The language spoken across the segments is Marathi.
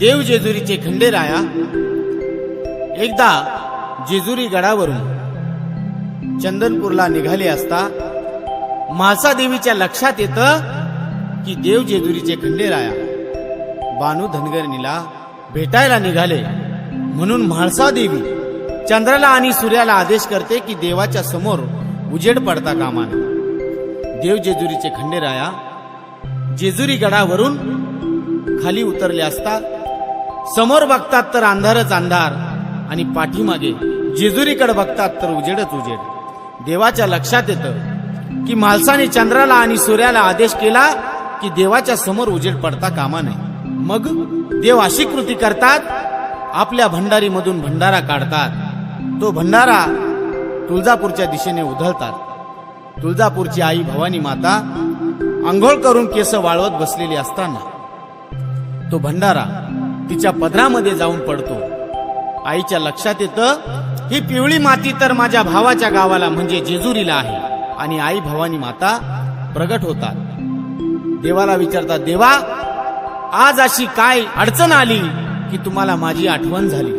देव जेजुरीचे खंडेराया एकदा जेजुरी गडावरून चंदनपूरला निघाले असता म्हाळसा देवीच्या लक्षात येतं की देव जेजुरीचे खंडेराया बानू धनगरणीला भेटायला निघाले. म्हणून म्हाळसा देवी चंद्राला आणि सूर्याला आदेश करते की देवाच्या समोर उजेड पडता कामा देव जेजुरीचे खंडेराया जेजुरी गडावरून खाली उतरले असता समोर बघतात तर अंधारच अंधार आणि पाठीमागे जेजुरीकडे बघतात तर उजेडच उजेड. देवाच्या लक्षात येतं की माणसाने चंद्राला आणि सूर्याला आदेश केला की देवाच्या समोर उजेड पडता कामा नये. मग देव अशी कृती करतात आपल्या भंडारीमधून भंडारा काढतात. तो भंडारा तुळजापूरच्या दिशेने उधळतात. तुळजापूरची आई भवानी माता आंघोळ करून केस वाळवत बसलेली असताना तो भंडारा तिच्या पदरामध्ये जाऊन पडतो. आईच्या लक्षात येतं ही पिवळी माती तर माझ्या भावाच्या गावाला म्हणजे जेजुरीला आहे. आणि आई भवानी माता प्रगट होतात. देवाला विचारतात देवा आज अशी काय अडचण आली की तुम्हाला माझी आठवण झाली?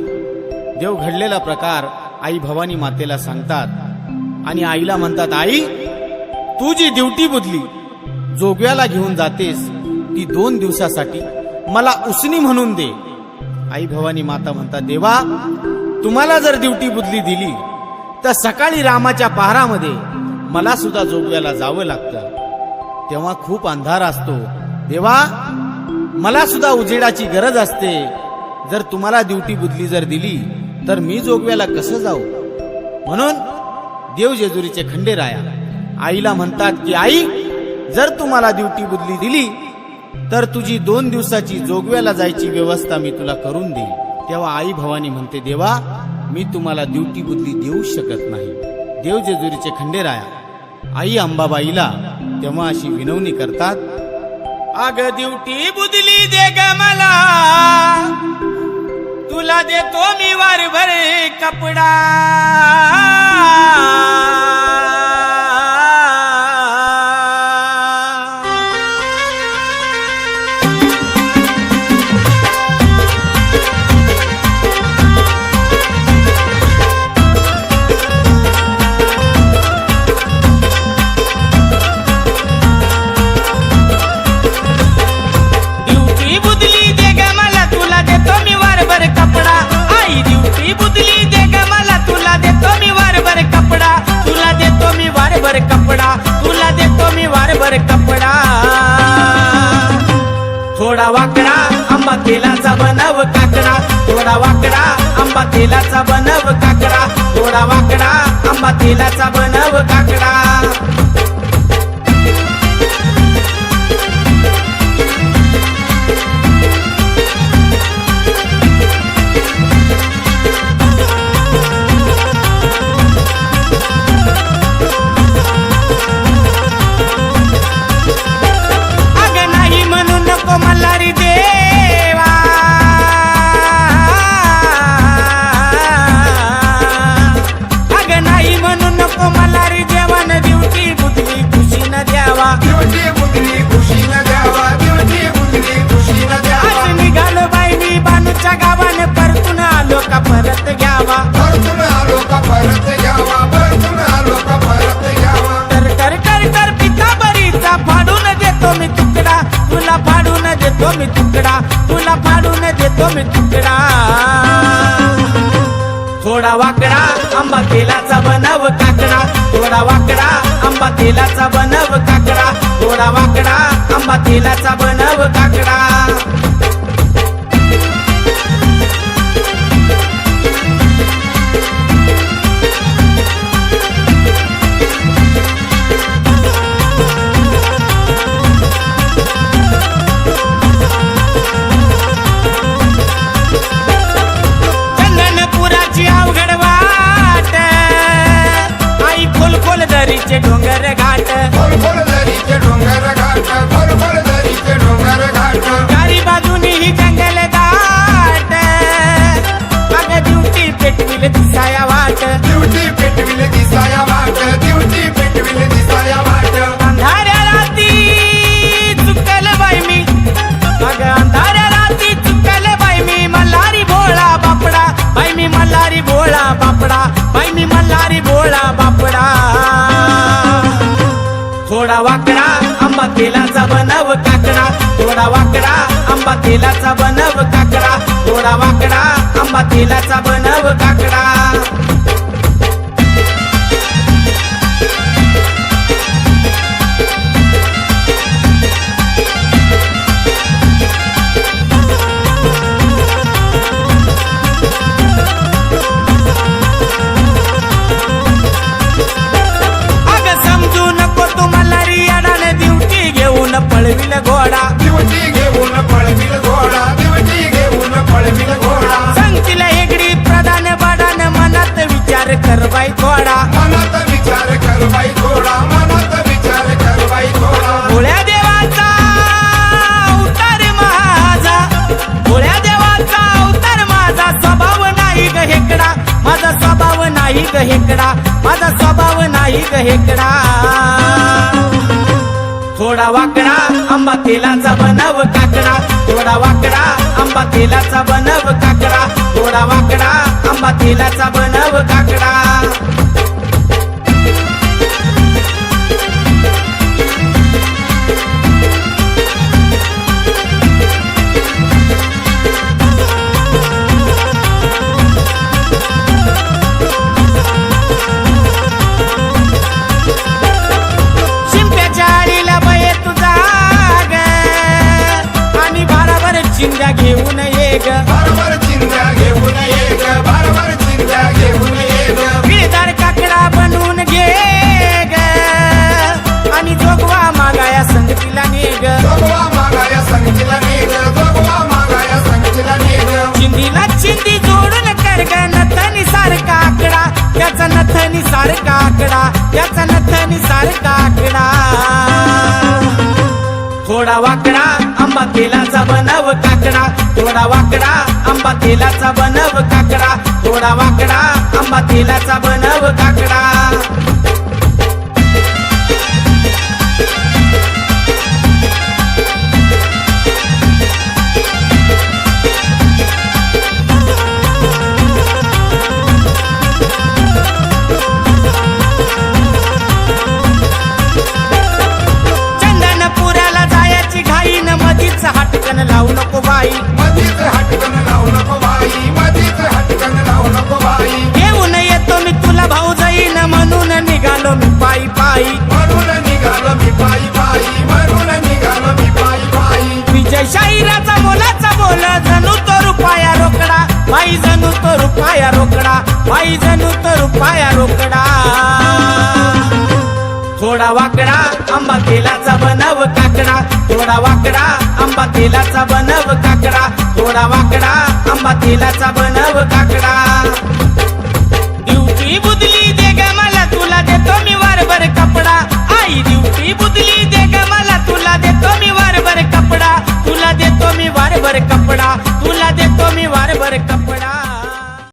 देव घडलेला प्रकार आई भवानी मातेला सांगतात. आणि आईला म्हणतात आई तू जी ड्युटी बुदली जोग्याला घेऊन जातेस ती दोन दिवसासाठी मला उसनी म्हणून दे. आई भवानी माता म्हणतात देवा तुम्हाला जर दिवटी बुदली दिली तर सकाळी रामाच्या पहारामध्ये मला सुद्धा जोगव्याला जावं लागतं. तेव्हा खूप अंधार असतो. देवा मला सुद्धा उजेडाची गरज असते. जर तुम्हाला दिवटी बुदली जर दिली तर मी जोगव्याला कसं जाऊ? म्हणून देव जेजुरीचे खंडेराया आईला म्हणतात की आई जर तुम्हाला दिवटी बुदली दिली तर तुझी दोन दिवसाची जोगव्याला जायची व्यवस्था मी तुला करून देईल तेव्हा आई भवानी म्हणते देवा मी तुम्हाला ड्युटी बुदली देऊ शकत नाही. देव जेजुरीचे खंडेराया आई अंबाबाईला तेव्हा अशी विनवणी करतात अग ड्युटी बुदली दे ग मला. तुला देतो मी वारभर कपडा. वारभर थोडा वाकडा आंबा तेलाचा बनव काकडा. थोडा वाकडा आंबा तेलाचा बनव काकडा. थोडा वाकडा आंबा तेलाचा बनव काकडा. कमी तुकडा. थोडा वाकडा आंबा तेलाचा बनव काकडा. थोडा वाकडा आंबा तेलाचा बनव काकडा. थोडा वाकडा आंबा तेलाचा बनव काकडा. दरीचे डोंगर घाट। खोल दरीचे डोंगर घाट खोल खोल दरीचे डोंगर घाट। चारी बाजूनी ही जंगल दाट अग ड्युटी पेटविल दिसाया वाट। ड्युटी पेटविल थोडा वाकडा आंबा तेलाचा बनव काकडा. थोडा वाकडा आंबा तेलाचा बनव काकडा. थोडा वाकडा आंबा तेलाचा बनव काकडा. कर बाई थोडा. मनात विचार कर बाई घोडा मनात विचार कर बाई घोडा भोळ्या देवाचा अवतार माझा. भोळ्या देवाचा अवतार माझा. स्वभाव नाही ग हेकडा. माझा स्वभाव नाही ग हेकडा. माझा स्वभाव नाही ग हेकडा. थोडा वाकडा आंबा तेलाचा बनव काकडा. थोडा वाकडा आंबा तेलाचा बनव काकडा. थोडा वाकडा आंबा तेलाचा बनव काकडा. बनव काकडा थोडा वाकडा आंबा तेलाचा बनव काकडा थोडा वाकडा आंबा तेलाचा बनव काकडा. बाई जणू तो रुपया रोकडा बाई जणू तो रुपया रोकडा. थोडा वाकडा आंबा तेलाचा बनव काकडा. थोडा वाकडा आंबा तेलाचा बनव काकडा. थोडा वाकडा आंबा तेलाचा बनव काकडा.